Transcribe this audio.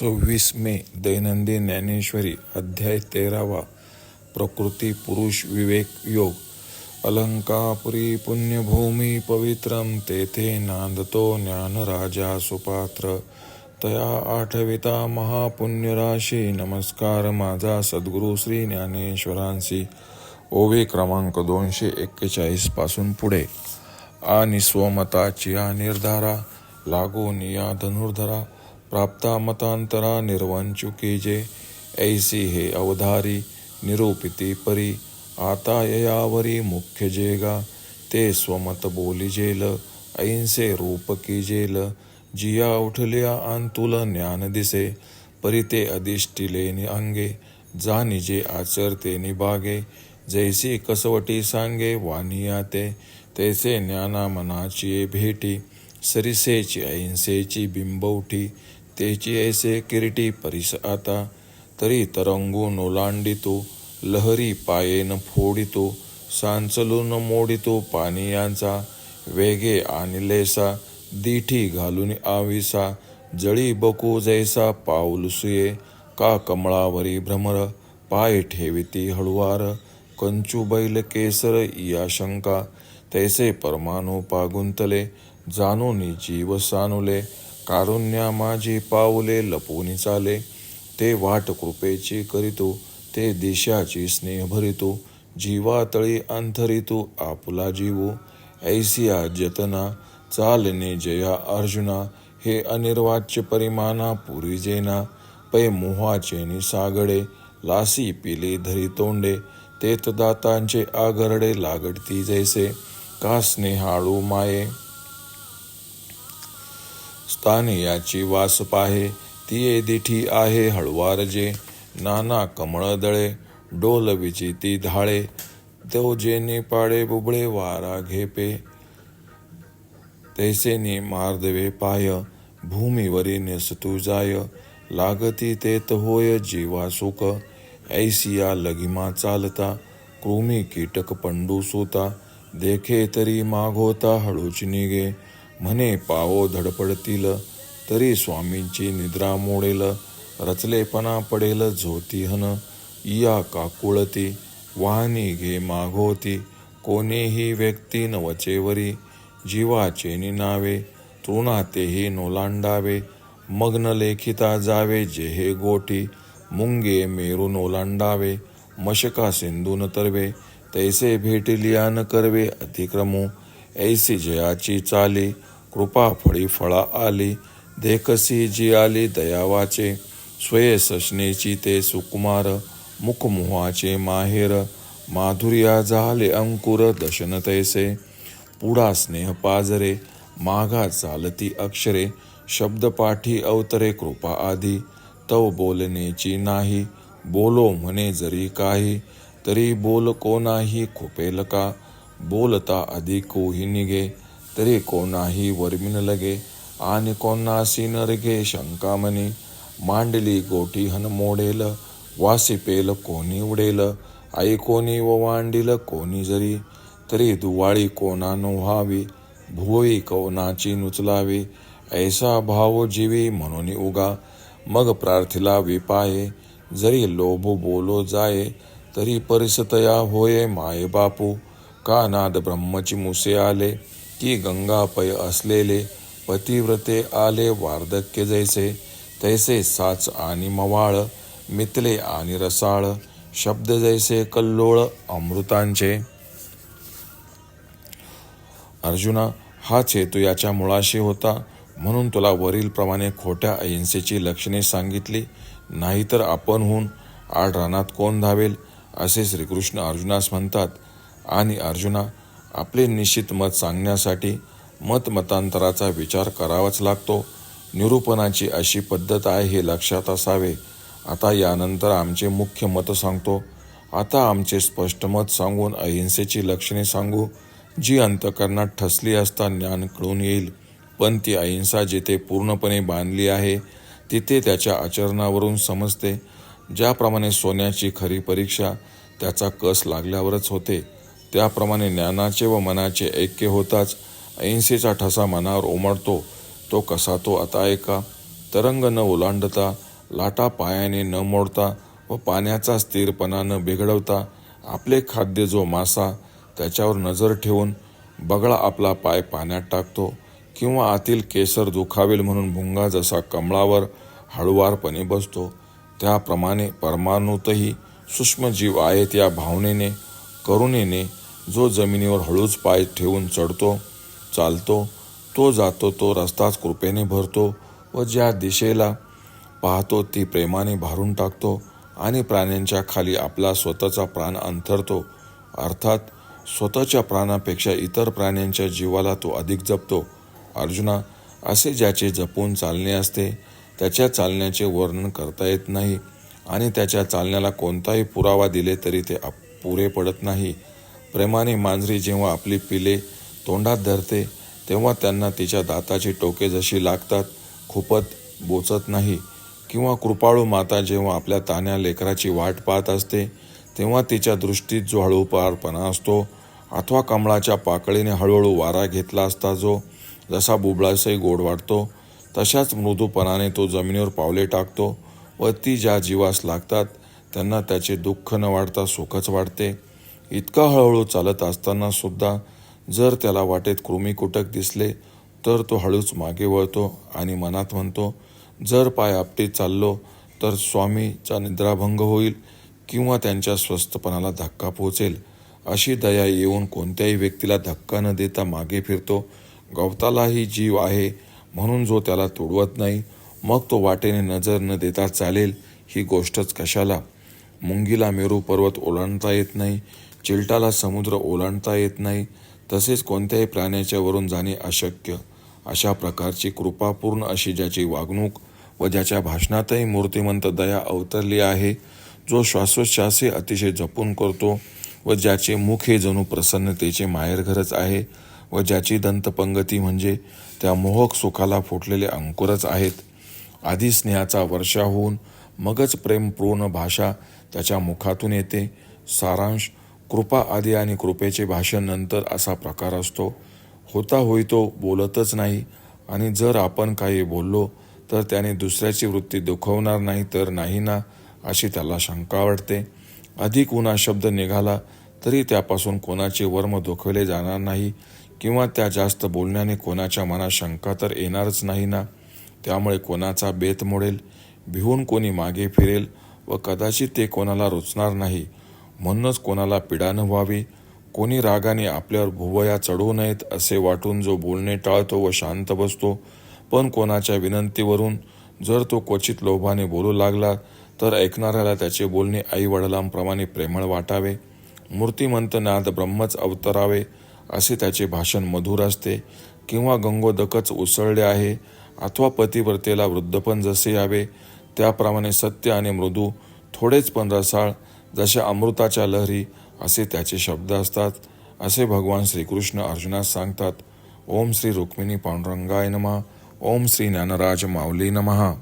सव्वीस मे दैनंदिन ज्ञानेश्वरी अध्याय तेरावा प्रकृती पुरुष विवेक योग. अलंकापुरी पुण्यभूमी पवित्रम तेथे नांदतो ज्ञानराजा सुपात्र. तया आठविता महापुण्यराशी नमस्कार माझा सद्गुरू श्री ज्ञानेश्वरांशी. ओवे क्रमांक दोनशे एक्केचाळीसपासून पुढे. आणि स्वमताची निर्धारा लागून या धनुर्धरा प्राप्ता मतांतरा निर्वंचुकी जे। ऐसी हे अवधारी निरूपिती परी आता ययावरी मुख्य जेगा। ते स्वमत बोली जेल ऐंसे रूप की जेल। जिया उठल्या अंतुल ज्ञान दिसे परी ते अधिष्ठिले नि अंगे। जानी जे आचरते निभागे जैसी कसवटी सांगे वानिया ते तैसे ज्ञाना मनाची भेटी सरिसेची ऐंसेची बिंबवठी तेची ऐसे किरीटी परिस आता तरी तरंगून ओलांडितो लहरी पायेन फोडितो सांचलून मोडितो पानियांचा वेगे आणिलेसा दिठी घालून आविसा जळी बकू जैसा पाऊलसुये का कमळावरी भ्रमर पाय ठेविती हळुवार कंचू बैल केसर या शंका तैसे परमाणू पागुंतले जाणून जीव सानुले कारुण्या माझी पाऊले लपूनी चाले. ते वाट कृपेची करीतो ते देशाची स्नेह भरितो. जीवातळी अंथरितो आपुला जीवो. ऐसिया जतना चालने जया अर्जुना. हे अनिर्वाच्य परिमाना पुरी जेना. पै मोहाचे निसागडे लासी पिले धरी तोंडे. तेत दातांचे आगरडे लागडती जैसे. का स्नेहाळू माये? स्थानी याची वास पाहे ती दिठी आहे हळवारजे. नाना कमळ दळे डोल विचिती धाळे तो जेने पाडे बुबळे वारा घेपे. तैसेनी मार्दवे पाय भूमीवरी नेसतू जाय. लागती तेत होय जीवा सुख ऐसिया लगिमा चालता. कृमी कीटक पंडू सुता देखे तरी मागोता हळूच निगे म्हणे पावो धडपडतील तरी स्वामींची निद्रा मोडेल रचलेपणा पडेल झोती हन इया काकुळती वाहनी घे माघोती कोणीही व्यक्ती नवचेवरी जीवाचे निनावे तृणातेही नोलांडावे मग्न लेखिता जावे जेहे गोटी मुंगे मेरून ओलांडावे मशका सिंधून तरवे तैसे भेटलिया न करवे अतिक्रमू ऐसी जयाची चाली कृपा फळी फळा आली देखसी जी आली दयावाचे स्वये सशनेची ते सुकुमार मुखमुहाचे माहेर माधुर्या झाले अंकुर दशन तैसे पुढा स्नेह पाजरे माघा चालती अक्षरे शब्दपाठी अवतरे कृपा आधी तव बोलण्याची नाही बोलो म्हणे जरी काही तरी बोल कोणाही खुपेल का बोलता अधिक कोही निघे तरी कोणाही वर्मिन लगे आणि कोणासी नरगे शंकामणी मांडली गोटी हन मोडेल वासी पेल कोणी उडेल आई कोणी व वांडील कोणी जरी. तरी दुवाळी कोणा व्हावी भुवई कोणाची नुचलावी. ऐसा भाव जीवी म्हणून उगा मग प्रार्थिला विपाये. जरी लोभ बोलो जाये तरी परिसतया होये माये बापू. का नाद ब्रह्मची मुसे आले की गंगापय असलेले पतिव्रते आले वार्धक्य जैसे तैसे साच आणि मवाळ मितले आणि रसाळ शब्द जैसे कल्लोळ अमृतांचे. अर्जुना हा हेतू याच्या मुळाशी होता म्हणून तुला वरीलप्रमाणे खोट्या अहिंसेची लक्षणे सांगितली नाहीतर आपणहून आड रानात कोण धावेल असे श्रीकृष्ण अर्जुनास म्हणतात. आणि अर्जुना आपले निश्चित मत सांगण्यासाठी मतमतांतराचा विचार करावाच लागतो. निरूपणाची अशी पद्धत आहे हे लक्षात असावे. आता यानंतर आमचे मुख्य मत सांगतो. आता आमचे स्पष्ट मत सांगून अहिंसेची लक्षणे सांगू. जी अंतकरणात ठसली असता ज्ञान कळून येईल. पण ती अहिंसा जिथे पूर्णपणे बांधली आहे तिथे त्याच्या आचरणावरून समजते. ज्याप्रमाणे सोन्याची खरी परीक्षा त्याचा कस लागल्यावरच होते. त्याप्रमाणे ज्ञानाचे व मनाचे ऐक्य होताच अहिंसेचा ठसा मनावर उमटतो तो कसा तो आता ऐका तरंग न ओलांडता लाटा पायाने न मोडता व पाण्याचा स्थिरपणा न बिघडवता आपले खाद्य जो मासा त्याच्यावर नजर ठेवून बगळा आपला पाय पाण्यात टाकतो किंवा आतील केसर दुखावेल म्हणून भुंगा जसा कमळावर हळुवारपणे बसतो त्याप्रमाणे परमाणूतही सूक्ष्मजीव आहेत या भावनेने करुणेने जो जमिनीवर हळूच पाय ठेवून चढतो चालतो तो जातो तो रस्ताच कृपेने भरतो व ज्या दिशेला पाहतो ती प्रेमाने भारून टाकतो आणि प्राण्यांच्या खाली आपला स्वतःचा प्राण अंथरतो. अर्थात स्वतःच्या प्राणापेक्षा इतर प्राण्यांच्या जीवाला तो अधिक जपतो. अर्जुना असे ज्याचे जपून चालणे असते त्याच्या चालण्याचे वर्णन करता येत नाही आणि त्याच्या चालण्याला कोणताही पुरावा दिले तरी ते अप- पुरे पडत नाही. प्रेमाने मांजरी जेव्हा आपली पिले तोंडात धरते तेव्हा त्यांना तिच्या दाताची टोके जशी लागतात खूपच बोचत नाही. किंवा कृपाळू माता जेव्हा आपल्या तान्या लेकराची वाट पाहत असते तेव्हा तिच्या दृष्टीत जो हळूपारपणा असतो अथवा कमळाच्या पाकळीने हळूहळू वारा घेतला असता जो जसा बुबळासही गोड वाटतो तशाच मृदूपणाने तो जमिनीवर पावले टाकतो व ती ज्या जीवास लागतात त्यांना त्याचे दुःख न वाढता सुखच वाढते इतका हळूहळू चालत असताना सुद्धा जर त्याला वाटेत कृमीकुटक दिसले तर तो हळूच मागे वळतो आणि मनात म्हणतो जर पाय आपटे चाललो तर स्वामीचा निद्राभंग होईल किंवा त्यांच्या स्वस्थपणाला धक्का पोहोचेल. अशी दया येऊन कोणत्याही व्यक्तीला धक्का न देता मागे फिरतो. गवतालाही जीव आहे म्हणून जो त्याला तुडवत नाही मग तो वाटेने नजर न देता चालेल. ही गोष्टच कशाला? मुंगीला मेरू पर्वत ओलांडता येत नाही चिलटाला समुद्र ओलांडता येत नाही तसेच कोणत्याही प्राण्याच्या वरून जाणे अशक्य. अशा प्रकारची कृपापूर्ण अशी ज्याची वागणूक व ज्याच्या भाषणातही मूर्तिमंत दया अवतरली आहे जो श्वासोच्छ्वासही अतिशय जपून करतो व ज्याचे मुख हे जणू प्रसन्नतेचे माहेरघरच आहे व ज्याची दंतपंगती म्हणजे त्या मोहक सुखाला फुटलेले अंकुरच आहेत. आधी स्नेहाचा वर्षा होऊन मगच प्रेमपूर्ण भाषा त्याच्या मुखातून येते. सारांश कृपा आदी आणि कृपेचे भाषण नंतर असा प्रकार असतो. होता होई तो बोलतच नाही. आणि जर आपण काही बोललो तर त्याने दुसऱ्याची वृत्ती दुखवणार नाही तर नाही ना? अशी त्याला शंका वाटते. अधिक उन्हा शब्द निघाला तरी त्यापासून कोणाचे वर्म दुखवले जाणार नाही किंवा त्या जास्त बोलण्याने कोणाच्या मनात शंका तर येणारच नाही ना? त्यामुळे कोणाचा बेत मोडेल? भिवून कोणी मागे फिरेल? व कदाचित ते कोणाला रुचणार नाही. म्हणूनच कोणाला पीडा न व्हावी कोणी रागाने आपल्यावर भुवया चढवू नयेत असे वाटून जो बोलणे टाळतो व शांत बसतो पण कोणाच्या विनंतीवरून जर तो क्वचित लोभाने बोलू लागला तर ऐकणाऱ्याला त्याचे बोलणे आई वडिलांप्रमाणे प्रेमळ वाटावे. मूर्तिमंत नाद ब्रह्मच अवतरावे असे त्याचे भाषण मधुर असते. किंवा गंगोदकच उसळले आहे अथवा पतिव्रतेला वृद्धपण जसे यावे त्याप्रमाणे सत्य आणि मृदू थोडेच पण रसाळ जशा अमृताच्या लहरी असे त्याचे शब्द असतात. असे भगवान श्रीकृष्ण अर्जुनास सांगतात ओम श्री रुक्मिणी पांडुरंगाय नमः ओम श्री ज्ञानराज माऊली नमः.